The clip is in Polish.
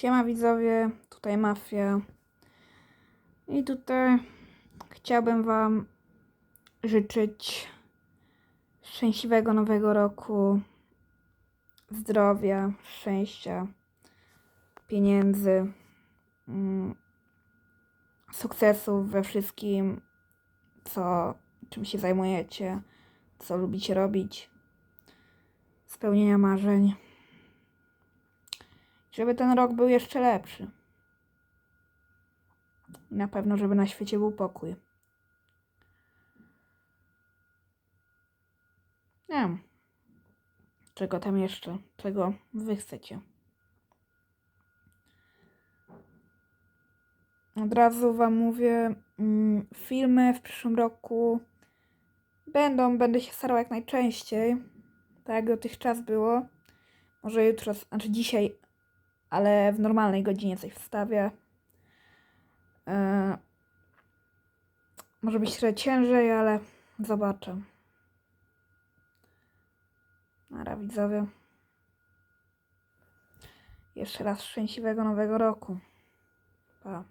Siema widzowie, tutaj Mafia. I tutaj chciałbym Wam życzyć szczęśliwego nowego roku, zdrowia, szczęścia, pieniędzy, mm, sukcesów we wszystkim, co, czym się zajmujecie, co lubicie robić, spełnienia marzeń. Żeby ten rok był jeszcze lepszy. Na pewno, żeby na świecie był pokój. Nie wiem. Czego tam jeszcze? Czego wy chcecie? Od razu wam mówię, mm, filmy w przyszłym roku będą, będę się starał jak najczęściej, tak jak dotychczas było. Może jutro, znaczy dzisiaj ale w normalnej godzinie coś wstawię. E, może być trochę ciężej, ale zobaczę. Nara widzowie. Jeszcze raz szczęśliwego nowego roku. Pa.